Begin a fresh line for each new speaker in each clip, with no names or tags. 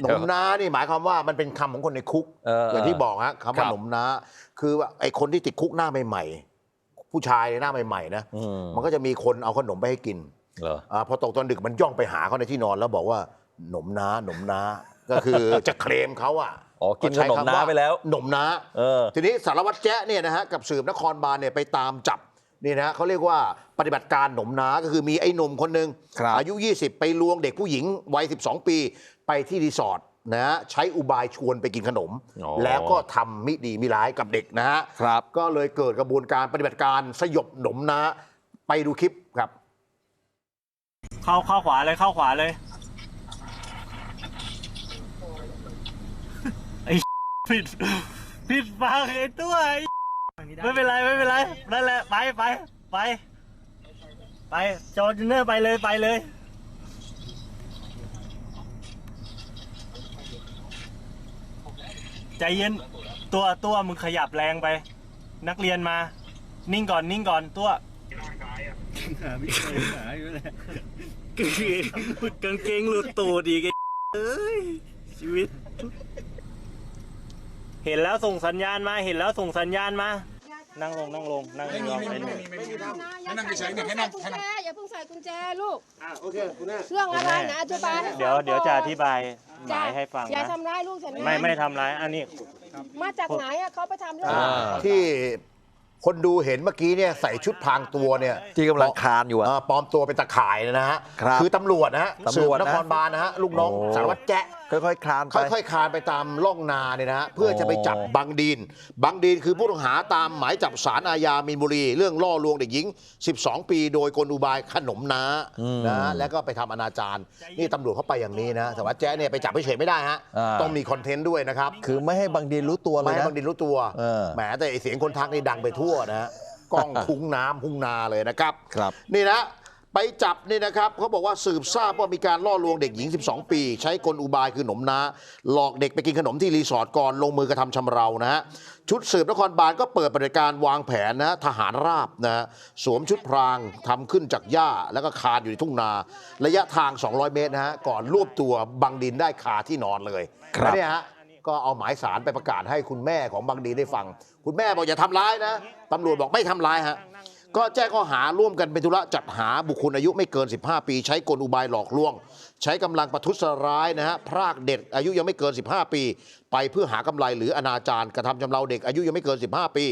หนมน้านี่หมายความว่ามันเป็นคำของคนในคุก
เออ
อย่างที่บอกฮะคำ
ครั
ว่า
บ
หนมน้า คือว่าไอ้คนที่ติดคุกหน้าใหม่ๆผู้ชายหน้าใหม่ๆนะ
อืม
มันก็จะมีคนเอาขนมไปให้กิน
เหรอ
อาพอตกตอนดึกมันย่องไปหาเขาในที่นอนแล้วบอกว่าหนมน้าหนมน้าก็คือจะเคลมเขาอะ
อ๋อกิน
ใช้
ขนมน้า
คำ
ไปแล้ว
หนมน้า
เออ
ทีนี้สารวัตรแจ๊ะเนี่ยนะฮะกับสืบนครบาลเนี่ยไปตามจับนี่นะฮะเขาเรียกว่าปฏิบัติการหนมน้าก็คือมีไอ้หนุ่มคนหนึ่ง
ครับ
อายุ 20 ไปลวงเด็กผู้หญิงวัย 12 ปี ไปที่รีสอร์ทนะฮะใช้อุบายชวนไปกินขนม
อ๋อ
แล้วก็ทำมิดีมิร้ายกับเด็กนะฮะ
ครับ
ก็เลยเกิดกระบวนการปฏิบัติการสยบหนมน้าไปดูคลิปครับ
เข้าเข้าขวาเลยเข้าขวาเลย ไอ้ ผิดผิดฟังไอ้ตัวไอ้ไม่เป็นไรไม่เป็นไรนั่นแหละไปไปไปไปจอร์จูเนอร์ไปเลยไปเลย ใจเย็นตัวตัวมึงขยับแรงไป นักเรียนมา นิ่งก่อนนิ่งก่อนตัวกางเกงกางเกงหลุดตูดอีกไอ้เอ้ยชีวิต เห็นแล้วส่งสัญญาณมา เห็นแล้วส่งสัญญาณมา นั่งลงนั่งลงนั่งลงไปเลย
ให้นั่งเฉยๆเนี่ยให้นั่งให้นั่ง
อย่าเพิ่งใส่กุญแจลูก
อ่าโอเคคุณแม่
เรื่องอะไรนะอธิบายให้ฟัง
เดี๋ยวเดี๋ยวจะอธิบายห
จ้ะ
มายให้ฟัง
อย่า
นะ
ทำร้ายลูกฉันนะ
ไม่ไม่ทำร้ายอันนี้
มาจากไหนอะเขาไปทำเรื่อง
อ่า
อะไร
ที่คนดูเห็นเมื่อกี้เนี่ยใส่ชุดพรางตัวเนี่ย
ที่กำลังคานอยู่อะา
ปลอมตัวเป็นตะข่ายนะฮะ
ครับ
อตำรวจนะฮะ
ตำรวจนะ
สืบนครบาลนะฮะลูกน้อง
โอ้
สารวัตรแจ๊ะ
ค่อยๆคลานไป
ค่อยๆคลานไปตามล่องนาเนี่ยนะฮะเพื่อจะไปจับ
อ๋อ
บังดีน บังดีนคือผู้ต้องหาตามหมายจับสารอาญามีนบุรี เรื่องล่อลวงเด็กหญิง 12 ปี โดยกลอุบายขนมน้า
อืม
นะฮะแล้วก็ไปทำอนาจารนี่ตำรวจเขาไปอย่างนี้นะสารวัตรแจ๊ะเนี่ยไปจับเฉยๆไม่ได้ฮะ
อ่า
ต้องมีคอนเทนต์ด้วยนะครับ
คือไม่ให้บางดีนรู้ตัวเล
ไม่
ย
ให้
นะ
บังดีนรู้ตัว
เออ
แหมแต่ไอ้เสียงคนทักนี่ดังไปทั่วนะฮะกล้องทุ่งน้ำทุ่งนาเลยนะครับ
ครับ
นี่นะ ไปจับนี่นะครับเขาบอกว่าสืบทราบว่ามีการล่อลวงเด็กหญิง 12 ปี ใช้กลอุบายคือหนมน้าหลอกเด็กไปกินขนมที่รีสอร์ทก่อนลงมือกระทำชำเรานะฮะชุดสืบนครบาลก็เปิดปฏิบัติการวางแผนนะฮะทหารราบนะฮะสวมชุดพรางทำขึ้นจากหญ้า แล้วก็คานอยู่ในทุ่งนา ระยะทาง 200 เมตรนะฮะก่อนรวบตัวบังดินได้คาที่นอนเลย
ครับ
แล้วเนี่ยฮะก็เอาหมายสารไปประกาศให้คุณแม่ของบังดีนได้ฟัง คุณแม่บอกอย่าทำร้ายนะตำรวจบอกไม่ทำร้ายฮะ ก็แจ้งข้อหาร่วมกันเป็นธุระจัดหาบุคคลอายุไม่เกิน 15 ปี ใช้กลอุบายหลอกลวง ใช้กำลังประทุษร้ายนะฮะพรากเด็กอายุยังไม่เกิน 15 ปี ไปเพื่อหากำไรหรืออนาจารกระทำชำเราเด็กอายุยังไม่เกิน 15 ปี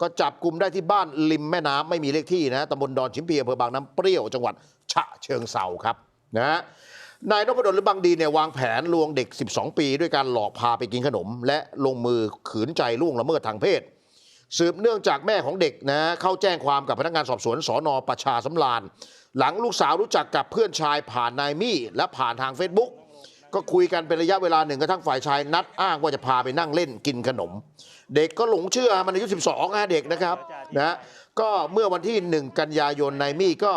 ก็จับกลุ่มได้ที่บ้านริมแม่น้ำไม่มีเลขที่นะฮะตำบลดอนชิมเพียอำเภอบางน้ำเปรี้ยวจังหวัดฉะเชิงเซาครับนะฮะนายนพดลหรือบางดีเนี่ยวางแผนลวงเด็ก 12 ปี ด้วยการหลอกพาไปกินขนม และลงมือขืนใจล่วงละเมิดทางเพศ สืบเนื่องจากแม่ของเด็กนะเข้าแจ้งความกับพนักงานสอบสวนสอนอประชาสำราญหลังลูกสาวรู้จักกับเพื่อนชายผ่านนายมี่ และผ่านทาง Facebook ก็คุยกันเป็นระยะเวลาหนึ่งกระทั่งฝ่ายชายนัดอ้างว่าจะพาไปนั่งเล่นกินขนม เด็กก็หลงเชื่อมันอายุ 12นะเด็กนะครับนะก็เมื่อวันที่ 1 กันยายนนายมี่ก็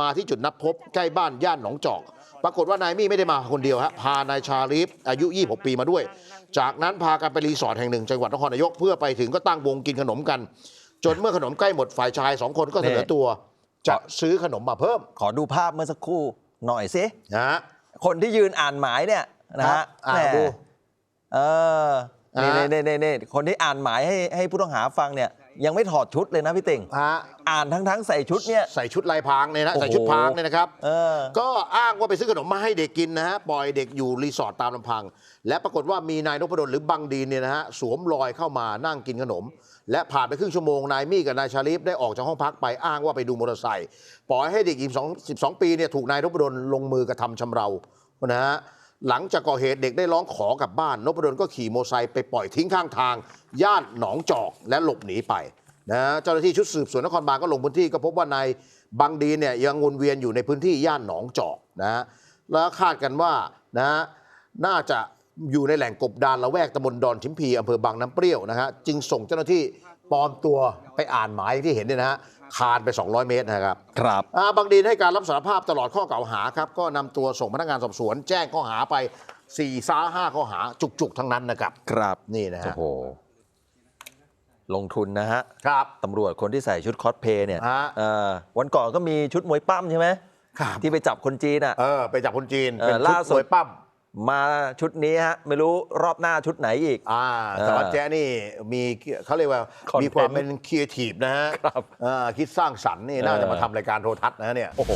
มาที่จุดนัดพบใกล้บ้านย่านหนองจอก ปรากฏว่านายมี่ไม่ได้มาคนเดียวฮะพานายชาลีฟอายุ 26 ปีมาด้วย จากนั้นพากันไปรีสอร์ทแห่งหนึ่งจังหวัดนครนายกเพื่อไปถึงก็ตั้งวงกินขนมกัน จนเมื่อขนมใกล้หมดฝ่ายชายสองคนก็เสนอตัว จะซื้อขนมมาเพิ่ม
ขอดูภาพเมื่อสักครู่หน่อยสิ
นะฮะ
คนที่ยืนอ่านหมายเนี่ยนะ
ครั
ฮะ
บอ่า
แหม่
ดู
เออนี่
อ่า
นี่นี่นี่คนที่อ่านหมายให้ให้ผู้ต้องหาฟังเนี่ย ยังไม่ถอดชุดเลยนะพี่ติ่ง
ฮะ
อ่านทั้งทั้งใส่ชุดเนี่ย
ใส่ชุดลายพรางเนี่ยนะ
โอ้โห
ใส่ชุดพรางเนี่ยนะครับ
เออ
ก็อ้างว่าไปซื้อขนมมาให้เด็กกินนะฮะ ปล่อยเด็กอยู่รีสอร์ทตามลำพัง และปรากฏว่ามีนายนพดลหรือบังดีนเนี่ยนะฮะ สวมรอยเข้ามานั่งกินขนม และผ่านไปครึ่งชั่วโมง นายมี่กับนายชาลีฟได้ออกจากห้องพักไปอ้างว่าไปดูมอเตอร์ไซค์ ปล่อยให้เด็กหญิง2 12 ปีเนี่ยถูกนายนพดลลงมือกระทำชำเรานะฮะ หลังจากก่อเหตุเด็กได้ร้องขอกลับบ้านนพดลก็ขี่มอเตอร์ไซค์ไปปล่อยทิ้งข้างทาง ย่านหนองจอกและหลบหนีไปนะเจ้าหน้าที่ชุดสืบสวนนครบาลก็ลงพื้นที่ก็พบว่านายบังดีเนี่ยยังวนเวียนอยู่ในพื้นที่ย่านหนองจอกนะฮะแล้วคาดกันว่านะฮะน่าจะอยู่ในแหล่งกบดานละแวกตำบลดอนชิมพีอำเภอบางน้ำเปรี้ยวนะฮะจึงส่งเจ้าหน้าที่ปลอมตัวไปอ่านหมายที่เห็นเนี่ยนะฮะ คานไป 200 เมตรนะครับ
ครับ
อ่าบางดีนให้การรับสารภาพตลอดข้อกล่าวหาครับก็นำตัวส่งพนักงานสอบสวน แจ้งข้อหาไป4ี่ซ้าห้าข้อหาจุกๆ ทั้งนั้นนะครับ
ครับ
นี่นะ
โอ้
ฮะ
โหลงทุนนะฮะ
ครับ
ตำรวจคนที่ใส่ชุดคอสเพลย์เนี่ย
ฮะ
เออวันก่อนก็มีชุดมวยปั้มใช่ไหม
ครับ
ที่ไปจับคนจีนอะ
เออไปจับคนจีน
เออ
เป็นชุด
ล่าสุด
มวยปั้ม
มาชุดนี้ฮะไม่รู้รอบหน้าชุดไหนอีก
อ่า
อ่า
สารวัตรแจ๊นี่มีเขาเรียกว่า
Content
มีความเป็นครีเอทีฟนะฮะ
ครับ
อ่าคิดสร้างสรรค์นี่น่า
เออ
จะมาทำรายการโทรทัศน์นะฮะเนี่ย
โอ้โห